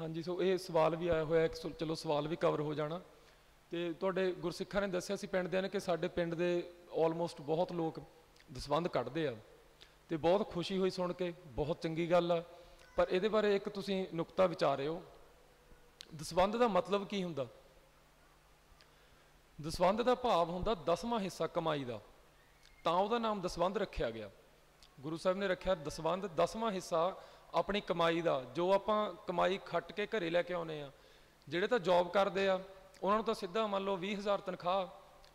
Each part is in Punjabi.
ਹਾਂਜੀ, ਸੋ ਇਹ ਸਵਾਲ ਵੀ ਆਇਆ ਹੋਇਆ ਹੈ ਕਿ ਸੋ ਚਲੋ ਸਵਾਲ ਵੀ ਕਵਰ ਹੋ ਜਾਣਾ। ਤੇ ਤੁਹਾਡੇ ਗੁਰਸਿੱਖਾਂ ਨੇ ਦੱਸਿਆ ਸੀ ਪਿੰਡ ਦੇ ਨੇ ਕਿ ਸਾਡੇ ਪਿੰਡ ਦੇ ਆਲਮੋਸਟ ਬਹੁਤ ਲੋਕ ਦਸਵੰਧ ਕੱਢਦੇ ਆ। ਤੇ ਬਹੁਤ ਖੁਸ਼ੀ ਹੋਈ ਸੁਣ ਕੇ, ਬਹੁਤ ਚੰਗੀ ਗੱਲ ਆ। ਪਰ ਇਹਦੇ ਬਾਰੇ ਇੱਕ ਤੁਸੀਂ ਨੁਕਤਾ ਵਿਚਾਰਿਓ। ਦਸਵੰਧ ਦਾ ਮਤਲਬ ਕੀ ਹੁੰਦਾ? ਦਸਵੰਧ ਦਾ ਭਾਵ ਹੁੰਦਾ ਦਸਵਾਂ ਹਿੱਸਾ ਕਮਾਈ ਦਾ। ਤਾਂ ਉਹਦਾ ਨਾਮ ਦਸਵੰਧ ਰੱਖਿਆ ਗਿਆ। ਗੁਰੂ ਸਾਹਿਬ ਨੇ ਰੱਖਿਆ ਦਸਵੰਧ, ਦਸਵਾਂ ਹਿੱਸਾ ਆਪਣੀ ਕਮਾਈ ਦਾ, ਜੋ ਆਪਾਂ ਕਮਾਈ ਖੱਟ ਕੇ ਘਰੇ ਲੈ ਕੇ ਆਉਨੇ ਆ ਜਿਹੜੇ ਤਾਂ ਜੌਬ ਕਰਦੇ ਆ, ਉਹਨਾਂ ਨੂੰ ਤਾਂ ਸਿੱਧਾ ਮੰਨ ਲਓ 20000 ਤਨਖਾਹ,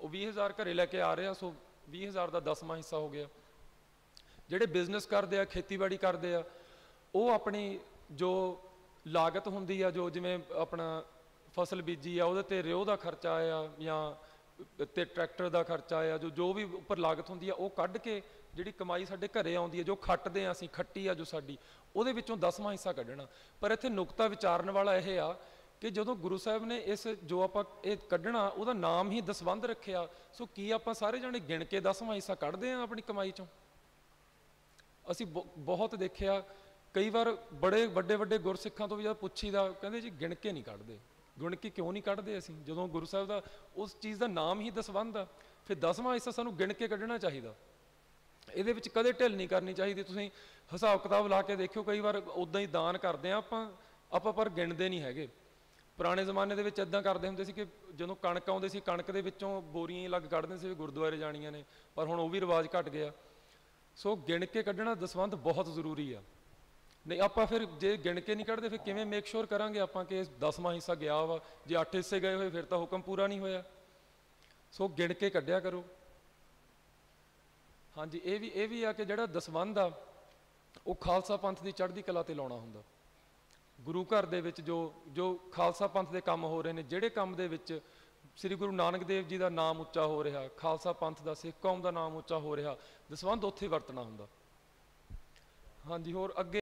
ਉਹ 20000 ਘਰੇ ਲੈ ਕੇ ਆ ਰਹੇ ਆ, ਸੋ 20000 ਦਾ ਦਸਵਾਂ ਹਿੱਸਾ ਹੋ ਗਿਆ। ਜਿਹੜੇ ਬਿਜ਼ਨਸ ਕਰਦੇ ਆ, ਖੇਤੀਬਾੜੀ ਕਰਦੇ ਆ, ਉਹ ਆਪਣੀ ਜੋ ਲਾਗਤ ਹੁੰਦੀ ਆ, ਜੋ ਜਿਵੇਂ ਆਪਣਾ ਫਸਲ ਬੀਜੀ ਆ, ਉਹਦੇ ਤੇ ਰਿਓ ਦਾ ਖਰਚਾ ਆ ਜਾਂ ਤੇ ਟਰੈਕਟਰ ਦਾ ਖਰਚਾ ਆ, ਜੋ ਜੋ ਵੀ ਉੱਪਰ ਲਾਗਤ ਹੁੰਦੀ ਆ, ਉਹ ਕੱਢ ਕੇ ਜਿਹੜੀ ਕਮਾਈ ਸਾਡੇ ਘਰੇ ਆਉਂਦੀ ਹੈ ਜੋ ਖੱਟਦੇ ਆ ਅਸੀਂ, ਖੱਟੀ ਆ ਜੋ ਸਾਡੀ, ਉਹਦੇ ਵਿੱਚੋਂ ਦਸਵਾਂ ਹਿੱਸਾ ਕੱਢਣਾ। ਪਰ ਇੱਥੇ ਨੁਕਤਾ ਵਿਚਾਰਨ ਵਾਲਾ ਇਹ ਆ ਕਿ ਜਦੋਂ ਗੁਰੂ ਸਾਹਿਬ ਨੇ ਇਸ ਜੋ ਆਪਾਂ ਇਹ ਕੱਢਣਾ, ਉਹਦਾ ਨਾਮ ਹੀ ਦਸਵੰਧ ਰੱਖਿਆ, ਸੋ ਕੀ ਆਪਾਂ ਸਾਰੇ ਜਣੇ ਗਿਣ ਕੇ ਦਸਵਾਂ ਹਿੱਸਾ ਕੱਢਦੇ ਆ ਆਪਣੀ ਕਮਾਈ ਚੋਂ? ਅਸੀਂ ਬਹੁ- ਬਹੁਤ ਦੇਖਿਆ, ਕਈ ਵਾਰ ਬੜੇ ਵੱਡੇ ਵੱਡੇ ਗੁਰਸਿੱਖਾਂ ਤੋਂ ਵੀ ਜਦ ਪੁੱਛੀਦਾ, ਕਹਿੰਦੇ ਜੀ ਗਿਣ ਕੇ ਨਹੀਂ ਕੱਢਦੇ। ਗਿਣ ਕੇ ਕਿਉਂ ਨਹੀਂ ਕੱਢਦੇ ਅਸੀਂ? ਜਦੋਂ ਗੁਰੂ ਸਾਹਿਬ ਦਾ ਉਸ ਚੀਜ਼ ਦਾ ਨਾਮ ਹੀ ਦਸਵੰਧ ਆ, ਫਿਰ ਦਸਵਾਂ ਹਿੱਸਾ ਸਾਨੂੰ ਗਿਣ ਕੇ ਕੱਢਣਾ ਚਾਹੀਦਾ। ਇਹਦੇ ਵਿੱਚ ਕਦੇ ਢਿੱਲ ਨਹੀਂ ਕਰਨੀ ਚਾਹੀਦੀ। ਤੁਸੀਂ ਹਿਸਾਬ ਕਿਤਾਬ ਲਾ ਕੇ ਦੇਖਿਓ, ਕਈ ਵਾਰ ਉਦਾਂ ਹੀ ਦਾਨ ਕਰਦੇ ਆ ਆਪਾਂ ਆਪਾਂ ਪਰ ਗਿਣਦੇ ਨਹੀਂ ਹੈਗੇ। ਪੁਰਾਣੇ ਜ਼ਮਾਨੇ ਦੇ ਵਿੱਚ ਇਦਾਂ ਕਰਦੇ ਹੁੰਦੇ ਸੀ ਕਿ ਜਦੋਂ ਕਣਕ ਆਉਂਦੇ ਸੀ, ਕਣਕ ਦੇ ਵਿੱਚੋਂ ਬੋਰੀਆਂ ਹੀ ਲੱਗ ਕੱਢਦੇ ਸੀ ਵੀ ਗੁਰਦੁਆਰੇ ਜਾਣੀਆਂ ਨੇ, ਪਰ ਹੁਣ ਉਹ ਵੀ ਰਿਵਾਜ ਘਟ ਗਿਆ। ਸੋ ਗਿਣ ਕੇ ਕੱਢਣਾ ਦਸਵੰਧ ਬਹੁਤ ਜ਼ਰੂਰੀ ਆ। ਨਹੀਂ, ਆਪਾਂ ਫਿਰ ਜੇ ਗਿਣ ਕੇ ਨਹੀਂ ਕੱਢਦੇ, ਫਿਰ ਕਿਵੇਂ ਮੇਕ ਸ਼ੋਰ ਕਰਾਂਗੇ ਆਪਾਂ ਕਿ ਦਸਵਾਂ ਹਿੱਸਾ ਗਿਆ ਵਾ? ਜੇ 8 ਹਿੱਸੇ ਗਏ ਹੋਏ, ਫਿਰ ਤਾਂ ਹੁਕਮ ਪੂਰਾ ਨਹੀਂ ਹੋਇਆ। ਸੋ ਗਿਣ ਕੇ ਕੱਢਿਆ ਕਰੋ। ਹਾਂਜੀ, ਇਹ ਵੀ ਇਹ ਵੀ ਆ ਕਿ ਜਿਹੜਾ ਦਸਵੰਧ ਆ, ਉਹ ਖਾਲਸਾ ਪੰਥ ਦੀ ਚੜ੍ਹਦੀ ਕਲਾ ਤੇ ਲਾਉਣਾ ਹੁੰਦਾ। ਗੁਰੂ ਘਰ ਦੇ ਵਿੱਚ ਜੋ ਜੋ ਖਾਲਸਾ ਪੰਥ ਦੇ ਕੰਮ ਹੋ ਰਹੇ ਨੇ, ਜਿਹੜੇ ਕੰਮ ਦੇ ਵਿੱਚ ਸ੍ਰੀ ਗੁਰੂ ਨਾਨਕ ਦੇਵ ਜੀ ਦਾ ਨਾਮ ਉੱਚਾ ਹੋ ਰਿਹਾ, ਖਾਲਸਾ ਪੰਥ ਦਾ ਸਿੱਖ ਕੌਮ ਦਾ ਨਾਮ ਉੱਚਾ ਹੋ ਰਿਹਾ, ਦਸਵੰਧ ਉੱਥੇ ਵਰਤਣਾ ਹੁੰਦਾ। ਹਾਂਜੀ, ਹੋਰ ਅੱਗੇ